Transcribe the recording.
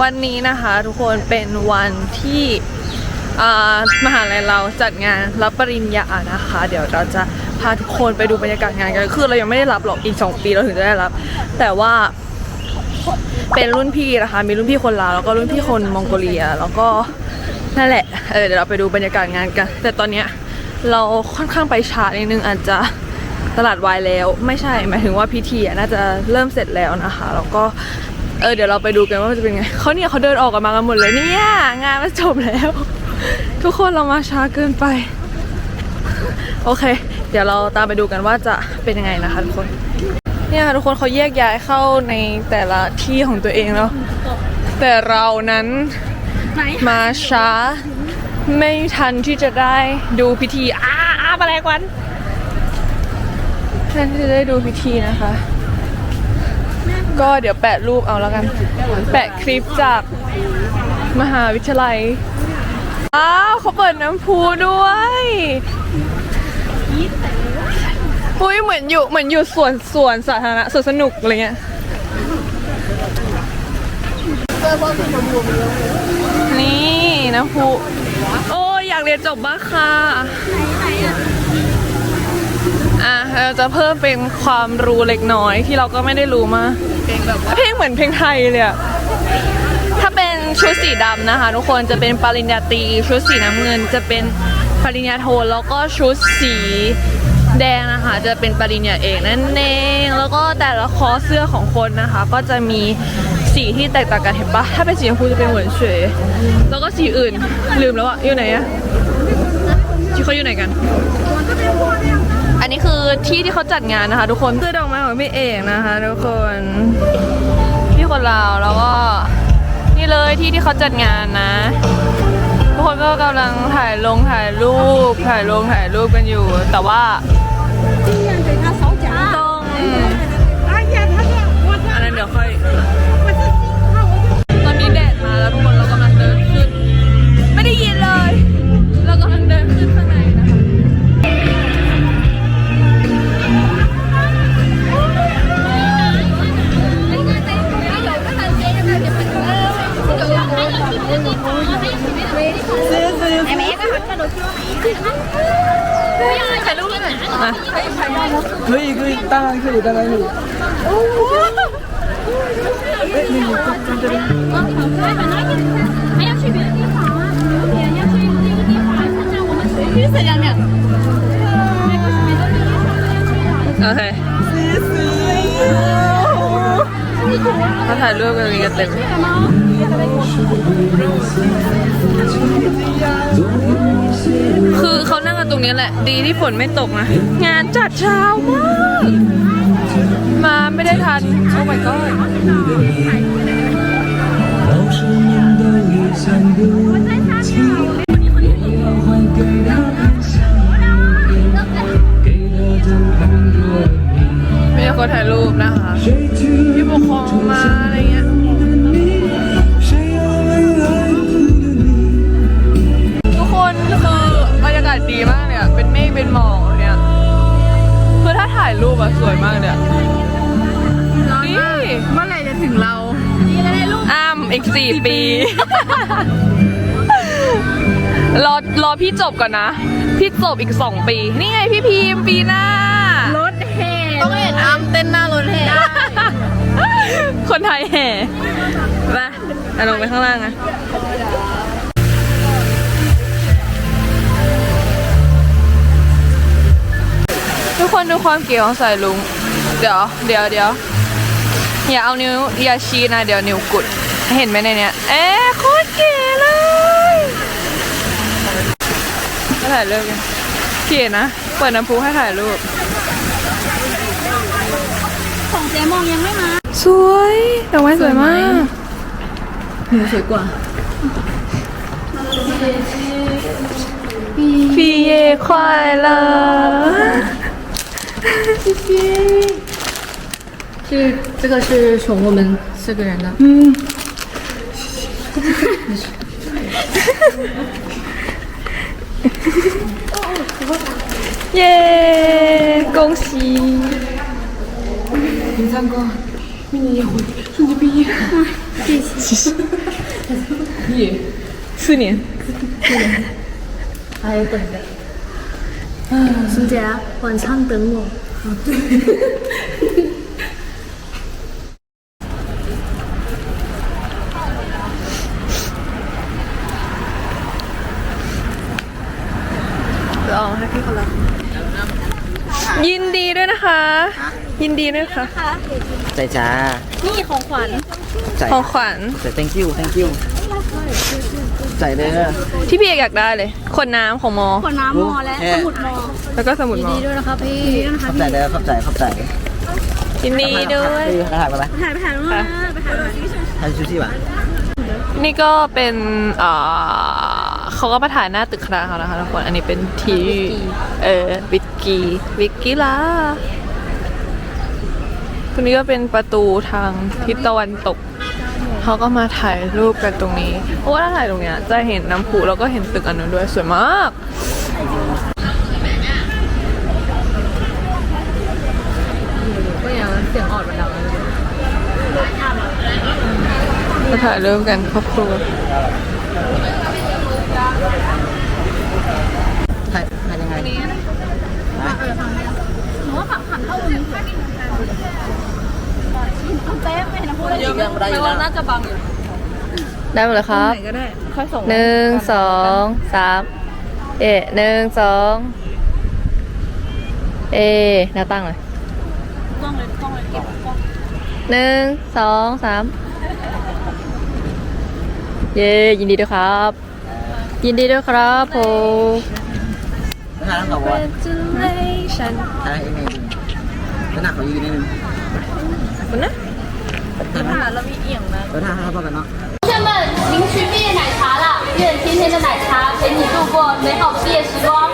วันนี้นะคะทุกคนเป็นวันที่มหาลัยเราจัดงานรับปริญญานะคะ เดี๋ยวเราจะพาทุกคนไปดูบรรยากาศงานกันคือเรายังไม่ได้รับหรอกอีก 2 ปีเราถึงจะได้รับ แต่ว่าเป็นรุ่นพี่นะคะ มีรุ่นพี่คนลาวแล้วก็รุ่นพี่คนมองโกเลีย แล้วก็นั่นแหละเออเดี๋ยวเราไปดูบรรยากาศงานกัน แต่ตอนเนี้ยเราค่อนข้างไปช้านิดนึงอาจจะตลาดวายแล้ว ไม่ใช่หมายถึงว่าพิธีน่าจะเริ่มเสร็จแล้วนะคะ แล้วก็ เออเดี๋ยวเราไปดูกันว่ามันจะเป็นไงเขาเนี่ยเขาเดินออกกันมากันหมดเลยเนี่ยงานมันจบแล้ว ทุกคนเรามาช้าเกินไป โอเค เดี๋ยวเราตามไปดูกันว่าจะเป็นยังไงนะคะทุกคน เนี่ยค่ะทุกคนเขาแยกย้ายเข้าในแต่ละที่ของตัวเองแล้วแต่เรานั้นมาช้าไม่ทันที่จะได้ดูพิธีอ้าอ้าแมลงวันแทนที่จะได้ดูพิธีนะคะ ก็เดี๋ยวแปะรูปเอาแล้วกัน แปะคลิปจากมหาวิทยาลัย อ้าวเขาเปิดน้ำพุด้วยอุ้ยเหมือนอยู่เหมือนอยู่สวนสวนสาธารณะสวนสนุกอะไรเงี้ยนี่น้ำพุโอ้ยอยากเรียนจบบ้าค่ะอะเราจะเพิ่มเป็นความรู้เล็กน้อยที่เราก็ไม่ได้รู้มา เพลงแบบเพลงเหมือนเพลงไทยเลยอะถ้าเป็นชุดสีดำนะคะ ทุกคนจะเป็นปริญญาตรีชุดสีน้ำเงิน จะเป็นปริญญาโทแล้วก็ชุดสีแดงนะคะจะเป็นปริญญาเอกนั่นเองแล้วก็แต่ละคอร์สเสื้อของคนนะคะ ก็จะมีสีที่แตกต่างกันเห็นปะถ้าเป็นสีชมพูจะเป็นเหมือนเฉยแล้วก็สีอื่นลืมแล้วอะอยู่ไหนอะที่เขาอยู่ไหนกัน อันนี้คือที่ที่เขาจัดงานนะคะ ทุกคนคือดอกไม้ของพี่เอกนะคะ ทุกคนพี่คนลาวแล้วก็นี่เลยที่ที่เขาจัดงานนะ ทุกคนก็กำลังถ่ายลงถ่ายรูปถ่ายลงถ่ายรูปกันอยู่ แต่ว่า เฮ้ยคืออตั้งอะไรคือตั้งอะไรคือเฮ้ยนี่มันจะจะได้โอเคมาถ่ายรูปกันกันเต็ม งนี้แหละ ดีที่ฝนไม่ตกนะ งานจัดเช้ามาก มาไม่ได้ทัน โอ้ my god เาได้ยิน สวยมากเลยอะนี่เมื่อไหร่จะถึงเรานี่อะไรลูกอ้ามอีกสี่ปี รอรอพี่จบก่อนนะ พี่จบอีกสองปี นี่ไงพี่พีมปีหน้า รถแห่ต้องเห็นอ้ำเต้นหน้ารถแห่คนไทยแห่ไปเอาลงไปข้างล่างอะ คนดูความเก๋ของสายลุง เดี๋ยว เดี๋ยวเดี๋ยวอย่าเอานิ้วอย่าชี้นะ เดี๋ยวนิ้วกุด เห็นไหมในเนี้ยเอ๊ะโคตรเก๋เลยมาถ่ายรูปกันเก๋นะ เปิดน้ำพุให้ถ่ายรูป ของเจมองยังไม่มา สวยดอกไม้สวยมากหนูสวยกว่าปีเย่ค 谢谢。这这个是宠物们四个人的。嗯。耶！恭喜！林三哥，明年结婚，顺利毕业。谢谢。毕业四年。还有等待。孙姐，晚上等我。 ลองให้พี่เขารับยินดีด้วยนะคะ ยินดีด้วยค่ะ ใจจ้านี่ของขวัญ ใจของขวัญ ใจ thank you thank you ใจเด้อที่พี่เอกอยากได้เลยขวดน้ำของมอ ขวดน้ำมอและสมุดมอแล้วก็สมุดมอด้วยนะคะพี่ขอบใจเด้อขอบใจขอบใจยินดีด้วยไปถ่ายไปไหมถ่ายไปถ่ายมาไปถ่ายมาถ่ายชูชีพอะนี่ก็เป็นเอ่อเขาก็มาถ่ายหน้าตึกคณะเขานะคะทุกคน อันนี้เป็นทีเออวิกกี้วิกกี้ล่ะตรงนี้ก็เป็นประตูทางทิศตะวันตก เขาก็มาถ่ายรูปกันตรงนี้เพราะว่าถ้าถ่ายตรงเนี้ยจะเห็นน้ำพุแล้วก็เห็นตึกอันนั้นด้วยสวยมาก ก็ยังเสียงออดมันดังเลยมาถ่ายรูปกันครอบครัวถ่ายถ่ายยังไงหนูว่าฝั่งขันเข้าตรงนี้ เอาเป๊ะไม่เห็นนะพูดเลยยิงยังไม่ได้อยู่นะได้หมดเลยครับก็ได้ค่อยส่งหนึ่งสองสามเอะหนึ่งสองเอแนวตั้งเลยกล้องเลยกล้องเลยเก็บกล้องหนึ่งสองสามเย้ยินดีด้วยครับ ยินดีด้วยครับผมถ่ายแล้วเขาบอกว่าถ่ายเองเองขนาดเขายืนนิดนึง 同学们，领取毕业奶茶了，愿甜甜的奶茶陪你度过美好的毕业时光。